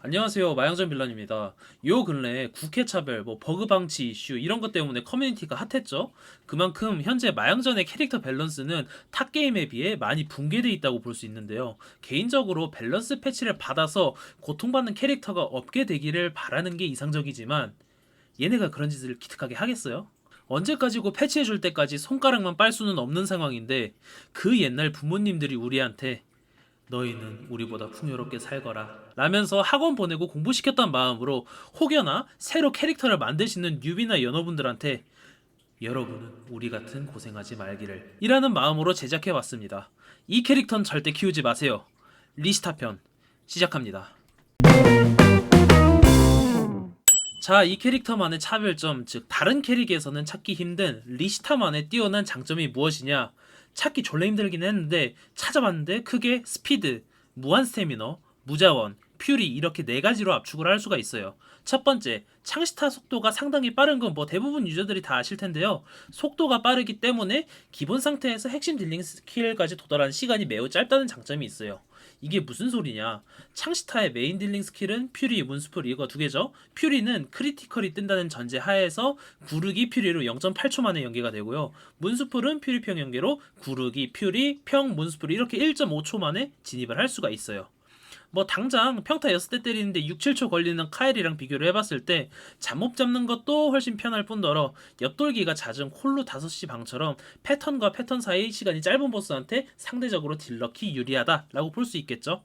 안녕하세요. 마영전 빌런입니다. 요 근래 국회 차별, 뭐 버그 방치 이슈 이런 것 때문에 커뮤니티가 핫했죠. 그만큼 현재 마영전의 캐릭터 밸런스는 타 게임에 비해 많이 붕괴돼 있다고 볼 수 있는데요. 개인적으로 밸런스 패치를 받아서 고통받는 캐릭터가 없게 되기를 바라는 게 이상적이지만 얘네가 그런 짓을 기특하게 하겠어요? 언제까지고 패치해줄 때까지 손가락만 빨 수는 없는 상황인데 그 옛날 부모님들이 우리한테 너희는 우리보다 풍요롭게 살거라 라면서 학원 보내고 공부시켰던 마음으로 혹여나 새로 캐릭터를 만드시는 뉴비나 연어분들한테 여러분은 우리 같은 고생하지 말기를 이라는 마음으로 제작해왔습니다. 이 캐릭터는 절대 키우지 마세요. 리스타 편 시작합니다. 자, 이 캐릭터만의 차별점, 즉 다른 캐릭에서는 찾기 힘든 리시타만의 뛰어난 장점이 무엇이냐? 찾기 졸라 힘들긴 했는데 찾아봤는데 크게 스피드, 무한 스태미너, 무자원, 퓨리 이렇게 네 가지로 압축을 할 수가 있어요. 첫 번째, 창시타 속도가 상당히 빠른 건 뭐 대부분 유저들이 다 아실 텐데요. 속도가 빠르기 때문에 기본 상태에서 핵심 딜링 스킬까지 도달하는 시간이 매우 짧다는 장점이 있어요. 이게 무슨 소리냐? 창시타의 메인 딜링 스킬은 퓨리, 문스풀 이거 두 개죠. 퓨리는 크리티컬이 뜬다는 전제 하에서 구르기 퓨리로 0.8초 만에 연계가 되고요. 문스풀은 퓨리 평 연계로 구르기 퓨리 평 문스풀 이렇게 1.5초 만에 진입을 할 수가 있어요. 뭐 당장 평타 6대 때리는데 6, 7초 걸리는 카엘이랑 비교를 해봤을 때 잠못 잡는 것도 훨씬 편할 뿐더러 옆돌기가 잦은 콜루 5시 방처럼 패턴과 패턴 사이 시간이 짧은 보스한테 상대적으로 딜러키 유리하다라고 볼 수 있겠죠.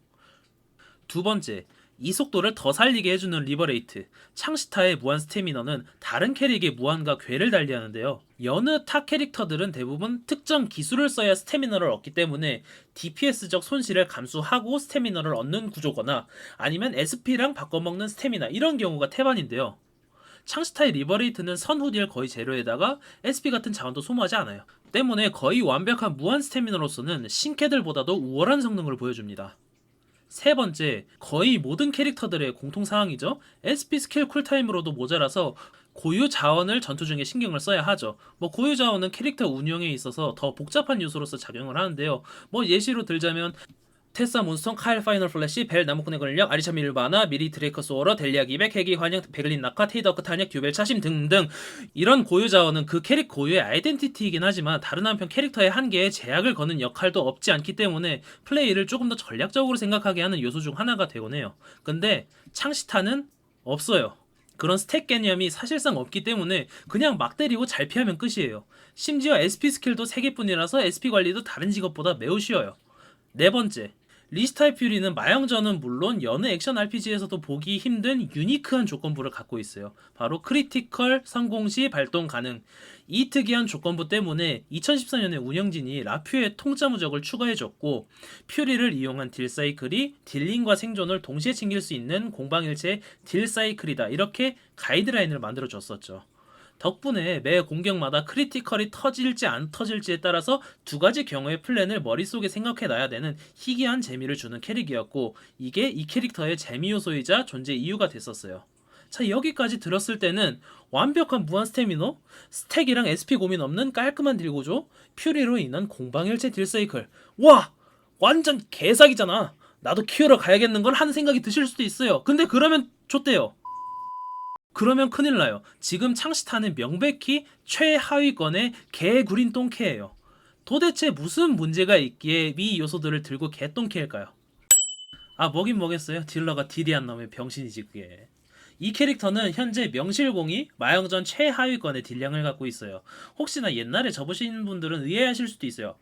두 번째, 이 속도를 더 살리게 해주는 리버레이트. 창시타의 무한 스태미너는 다른 캐릭의 무한과 괴를 달리하는데요. 여느 타 캐릭터들은 대부분 특정 기술을 써야 스태미너를 얻기 때문에 DPS적 손실을 감수하고 스태미너를 얻는 구조거나 아니면 SP랑 바꿔먹는 스태미나 이런 경우가 태반인데요. 창시타의 리버레이트는 선후 딜 거의 제로에다가 SP 같은 자원도 소모하지 않아요. 때문에 거의 완벽한 무한 스태미너로서는 신캐들보다도 우월한 성능을 보여줍니다. 세 번째, 거의 모든 캐릭터들의 공통사항이죠. SP 스킬 쿨타임으로도 모자라서 고유 자원을 전투 중에 신경을 써야 하죠. 뭐 고유 자원은 캐릭터 운영에 있어서 더 복잡한 요소로서 작용을 하는데요. 뭐 예시로 들자면 테사 몬스턴, 카일 파이널 플래시, 벨 나무꾼의 권력, 아리샤 밀바나, 미리 드레이커 소어러, 델리아 기백, 해기 환영, 베글린 나카, 테이더크 탄약, 듀벨 차심 등등 이런 고유 자원은 그 캐릭 고유의 아이덴티티이긴 하지만 다른 한편 캐릭터의 한계에 제약을 거는 역할도 없지 않기 때문에 플레이를 조금 더 전략적으로 생각하게 하는 요소 중 하나가 되곤 해요. 근데 창시타는 없어요. 그런 스택 개념이 사실상 없기 때문에 그냥 막 때리고 잘 피하면 끝이에요. 심지어 SP 스킬도 3개뿐이라서 SP 관리도 다른 직업보다 매우 쉬워요. 네 번째, 리스타의 퓨리는 마영전은 물론 여느 액션 RPG에서도 보기 힘든 유니크한 조건부를 갖고 있어요. 바로 크리티컬 성공 시 발동 가능. 이 특이한 조건부 때문에 2014년에 운영진이 라퓨의 통짜 무적을 추가해줬고 퓨리를 이용한 딜 사이클이 딜링과 생존을 동시에 챙길 수 있는 공방일체 딜 사이클이다. 이렇게 가이드라인을 만들어줬었죠. 덕분에 매 공격마다 크리티컬이 터질지 안 터질지에 따라서 두 가지 경우의 플랜을 머릿속에 생각해 놔야 되는 희귀한 재미를 주는 캐릭이었고 이게 이 캐릭터의 재미 요소이자 존재 이유가 됐었어요. 자 여기까지 들었을 때는 완벽한 무한 스태미너, 스택이랑 SP 고민 없는 깔끔한 딜구조, 퓨리로 인한 공방일체 딜사이클. 와 완전 개사기잖아. 나도 키우러 가야겠는 걸 하는 생각이 드실 수도 있어요. 근데 그러면 좋대요 그러면 큰일 나요. 지금 창시타는 명백히 최하위권의 개구린 똥캐예요. 도대체 무슨 문제가 있기에 이 요소들을 들고 개똥캐일까요? 아 뭐긴 뭐겠어요. 딜러가 안 나오면 병신이지 그게. 이 캐릭터는 현재 명실공히 마영전 최하위권의 딜량을 갖고 있어요. 혹시나 옛날에 접으신 분들은 의아하실 수도 있어요.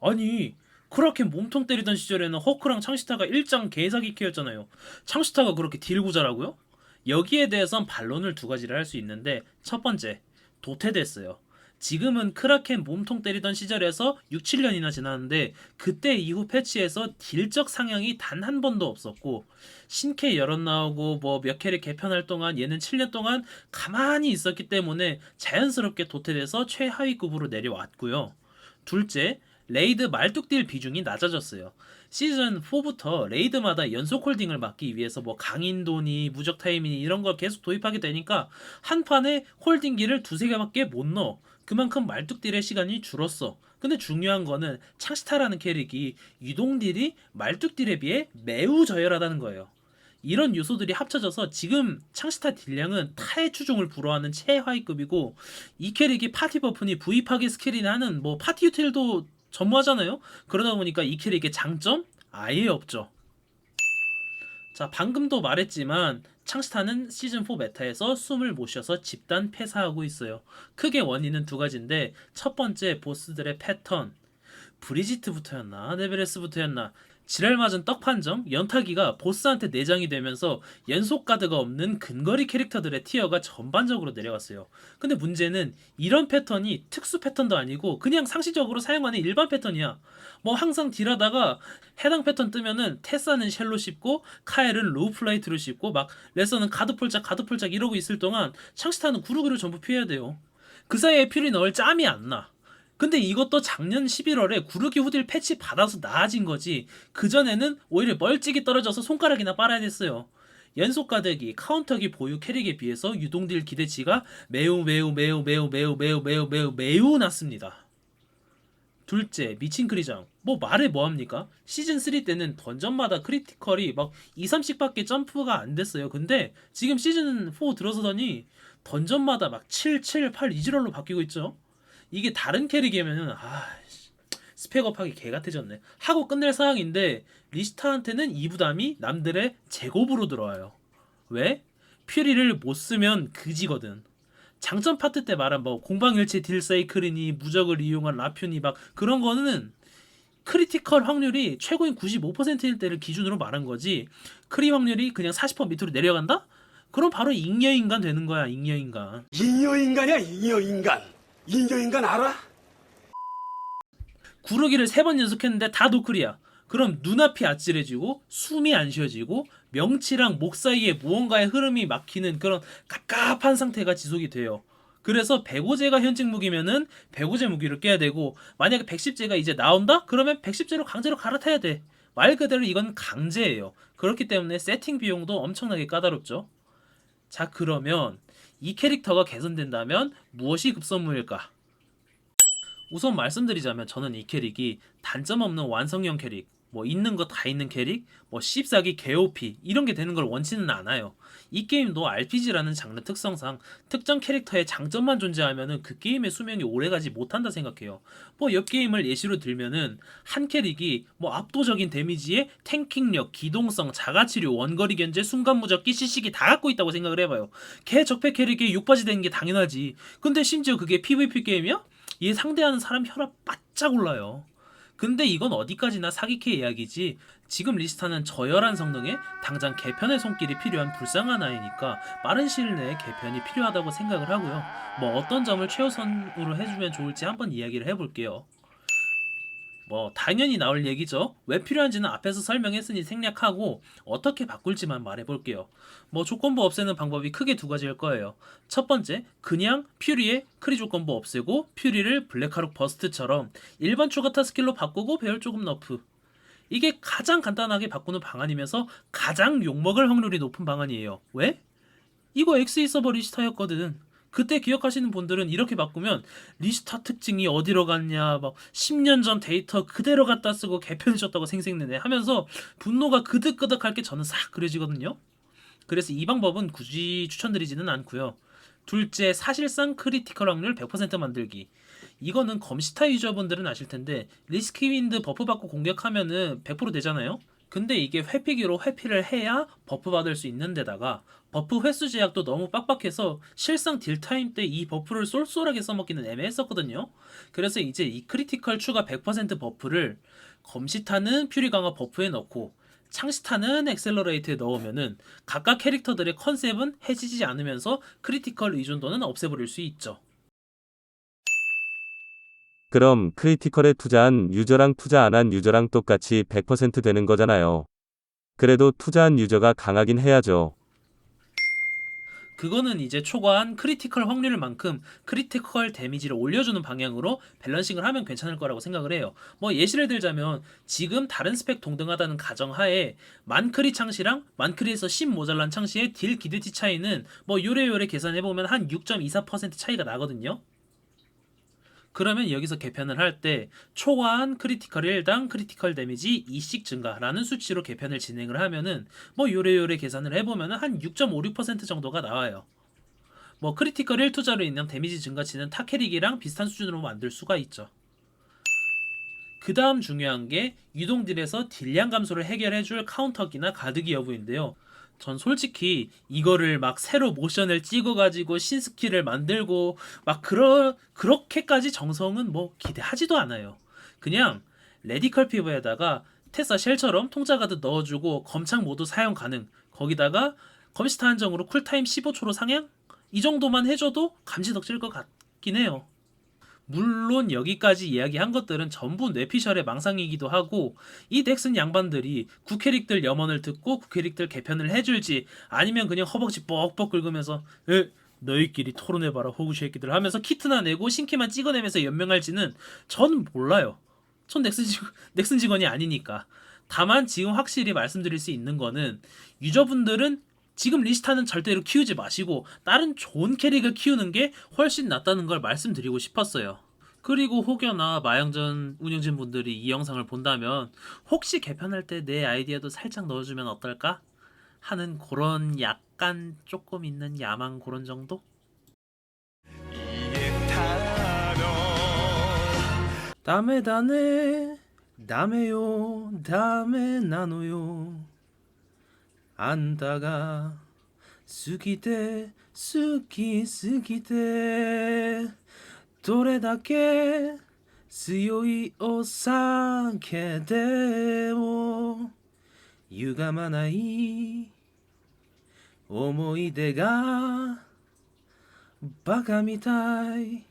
아니 그렇게 몸통 때리던 시절에는 허크랑 창시타가 일장 개사기 캐였잖아요. 창시타가 그렇게 딜 구자라고요? 여기에 대해선 반론을 두 가지를 할 수 있는데 첫 번째 도태됐어요. 지금은 크라켄 몸통 때리던 시절에서 6, 7년이나 지났는데 그때 이후 패치에서 딜적 상향이 단 한 번도 없었고 신캐 여럿 나오고 뭐 몇 캐릭 개편할 동안 얘는 7년 동안 가만히 있었기 때문에 자연스럽게 도태돼서 최하위급으로 내려왔고요. 둘째, 레이드 말뚝딜 비중이 낮아졌어요. 시즌 4부터 레이드마다 연속 홀딩을 막기 위해서 뭐 강인도니 무적 타이밍이 이런 걸 계속 도입하게 되니까 한 판에 홀딩기를 두세 개밖에 못 넣어. 그만큼 말뚝딜의 시간이 줄었어. 근데 중요한 거는 창시타라는 캐릭이 유동딜이 말뚝딜에 비해 매우 저열하다는 거예요. 이런 요소들이 합쳐져서 지금 창시타 딜량은 타의 추종을 불허하는 최하위급이고 이 캐릭이 파티 버프니 V 파괴 스킬이나 하는 뭐 파티 유틸도 전무하잖아요. 그러다 보니까 이 캐릭의 장점 아예 없죠. 자, 방금도 말했지만 창스타는 시즌4 메타에서 숨을 못 쉬어서 집단 폐사하고 있어요. 크게 원인은 두 가지인데 첫 번째 보스들의 패턴. 브리지트부터였나 네베레스부터였나 지랄 맞은 떡 판정 연타기가 보스한테 내장이 되면서 연속 가드가 없는 근거리 캐릭터들의 티어가 전반적으로 내려갔어요. 근데 문제는 이런 패턴이 특수 패턴도 아니고 그냥 상시적으로 사용하는 일반 패턴이야. 뭐 항상 딜하다가 해당 패턴 뜨면은 테사는 쉘로 씹고 카엘은 로우 플라이트로 씹고 막 레서는 가드폴짝 가드폴짝 이러고 있을 동안 샹시타는 구르기를 전부 피해야 돼요. 그 사이에 퓨리 넣을 짬이 안 나. 근데 이것도 작년 11월에 구르기 후딜 패치 받아서 나아진 거지. 그전에는 오히려 멀찍이 떨어져서 손가락이나 빨아야 됐어요. 연속 가득이 카운터기 보유 캐릭에 비해서 유동딜 기대치가 매우 매우 매우 매우 매우 매우 매우 매우 매우 낮습니다. 둘째, 미친 크리장. 뭐 말해 뭐합니까? 시즌 3 때는 던전마다 크리티컬이 막 2, 30밖에 점프가 안 됐어요. 근데 지금 시즌 4 들어서더니 던전마다 막 7, 7, 8 이지랄로 바뀌고 있죠. 이게 다른 캐릭이면은 아 씨, 스펙업하기 개 같아졌네. 하고 끝낼 상황인데 리스타한테는 이 부담이 남들의 제곱으로 들어와요. 왜? 퓨리를 못 쓰면 그지거든. 장점 파트 때 말한 뭐 공방일체 딜 사이클이니 무적을 이용한 라퓨니 막 그런 거는 크리티컬 확률이 최고인 95%일 때를 기준으로 말한 거지 크리 확률이 그냥 40% 밑으로 내려간다? 그럼 바로 잉여인간 되는 거야 잉여인간 잉여인간이야 잉여인간 잉여인간 알아? 구르기를 세 번 연속했는데 다 노클이야. 그럼 눈앞이 아찔해지고 숨이 안 쉬어지고 명치랑 목 사이에 무언가의 흐름이 막히는 그런 갑갑한 상태가 지속이 돼요. 그래서 백오제가 현직 무기면은 백오제 무기를 깨야 되고 만약에 백십제가 이제 나온다? 그러면 백십제로 강제로 갈아타야 돼. 말 그대로 이건 강제예요. 그렇기 때문에 세팅 비용도 엄청나게 까다롭죠. 자 그러면 이 캐릭터가 개선된다면 무엇이 급선무일까? 우선 말씀드리자면 저는 이 캐릭이 단점 없는 완성형 캐릭, 뭐 있는 거 다 있는 캐릭, 뭐 씹사기, 개오피 이런 게 되는 걸 원치는 않아요. 이 게임도 RPG라는 장르 특성상 특정 캐릭터의 장점만 존재하면은 그 게임의 수명이 오래가지 못한다 생각해요. 뭐 옆 게임을 예시로 들면은 한 캐릭이 뭐 압도적인 데미지에 탱킹력, 기동성, 자가치료, 원거리 견제, 순간 무적기, CC기 다 갖고 있다고 생각을 해봐요. 걔 적폐 캐릭에 육바지 되는 게 당연하지. 근데 심지어 그게 PVP 게임이야? 얘 상대하는 사람 혈압 바짝 올라요. 근데 이건 어디까지나 사기캐 이야기지. 지금 리스타는 저열한 성능에 당장 개편의 손길이 필요한 불쌍한 아이니까 빠른 시일 내에 개편이 필요하다고 생각을 하고요. 뭐 어떤 점을 최우선으로 해주면 좋을지 한번 이야기를 해볼게요. 뭐 당연히 나올 얘기죠. 왜 필요한지는 앞에서 설명했으니 생략하고 어떻게 바꿀지만 말해볼게요. 뭐 조건부 없애는 방법이 크게 두 가지일 거예요. 첫 번째, 그냥 퓨리의 크리 조건부 없애고 퓨리를 블랙하룩 버스트처럼 일반 추가 타 스킬로 바꾸고 배열 조금 너프. 이게 가장 간단하게 바꾸는 방안이면서 가장 욕먹을 확률이 높은 방안이에요. 왜? 이거 엑스이 서버 리스타였거든. 그때 기억하시는 분들은 이렇게 바꾸면 리스타 특징이 어디로 갔냐 막 10년 전 데이터 그대로 갖다 쓰고 개편해줬다고 생색내네 하면서 분노가 그득그득할 게 저는 싹 그려지거든요. 그래서 이 방법은 굳이 추천드리지는 않고요. 둘째, 사실상 크리티컬 확률 100% 만들기. 이거는 검시타 유저분들은 아실 텐데 리스크 윈드 버프 받고 공격하면은 100% 되잖아요. 근데 이게 회피기로 회피를 해야 버프 받을 수 있는 데다가 버프 횟수 제약도 너무 빡빡해서 실상 딜타임 때 이 버프를 쏠쏠하게 써먹기는 애매했었거든요. 그래서 이제 이 크리티컬 추가 100% 버프를 검시타는 퓨리 강화 버프에 넣고 창시타는 엑셀러레이트에 넣으면은 각각 캐릭터들의 컨셉은 해지지 않으면서 크리티컬 의존도는 없애버릴 수 있죠. 그럼 크리티컬에 투자한 유저랑 투자 안 한 유저랑 똑같이 100% 되는 거잖아요. 그래도 투자한 유저가 강하긴 해야죠. 그거는 이제 초과한 크리티컬 확률만큼 크리티컬 데미지를 올려주는 방향으로 밸런싱을 하면 괜찮을 거라고 생각을 해요. 뭐 예시를 들자면 지금 다른 스펙 동등하다는 가정하에 만크리 창시랑 만크리에서 10 모자란 창시의 딜 기대치 차이는 뭐 요래요래 계산해보면 한 6.24% 차이가 나거든요. 그러면 여기서 개편을 할 때 초과한 크리티컬 1당 크리티컬 데미지 2씩 증가라는 수치로 개편을 진행을 하면은 뭐 요래요래 계산을 해보면은 한 6.56% 정도가 나와요. 뭐 크리티컬 1 투자로 인한 데미지 증가치는 타캐릭이랑 비슷한 수준으로 만들 수가 있죠. 그 다음 중요한 게 유동딜에서 딜량 감소를 해결해줄 카운터기나 가드기 여부인데요. 전 솔직히 이거를 막 새로 모션을 찍어가지고 신스킬을 만들고 막 그러 그렇게까지 정성은 뭐 기대하지도 않아요. 그냥 레디컬 피부에다가 테사 쉘처럼 통자가드 넣어주고 검창 모두 사용 가능. 거기다가 검시타 한정으로 쿨타임 15초로 상향? 이 정도만 해줘도 감지덕질 것 같긴 해요. 물론 여기까지 이야기한 것들은 전부 뇌피셜의 망상이기도 하고 이 덱슨 양반들이 구캐릭들 염원을 듣고 구캐릭들 개편을 해줄지 아니면 그냥 허벅지 뻑뻑 긁으면서 에 너희끼리 토론해봐라 호구 새끼들 하면서 키트나 내고 신키만 찍어내면서 연명할지는 전 몰라요. 전 넥슨, 직, 넥슨 직원이 아니니까. 다만 지금 확실히 말씀드릴 수 있는 거는 유저분들은 지금 리스타는 절대로 키우지 마시고 다른 좋은 캐릭을 키우는 게 훨씬 낫다는 걸 말씀드리고 싶었어요. 그리고 혹여나 마영전 운영진 분들이 이 영상을 본다면 혹시 개편할 때 내 아이디어도 살짝 넣어주면 어떨까? 하는 그런 약간 조금 있는 야망 그런 정도? 다음에 다네 다음에요 다음에 나눠요 あんたが好きで好き好きてどれだけ強いお酒でも歪まない思い出がバカみたい。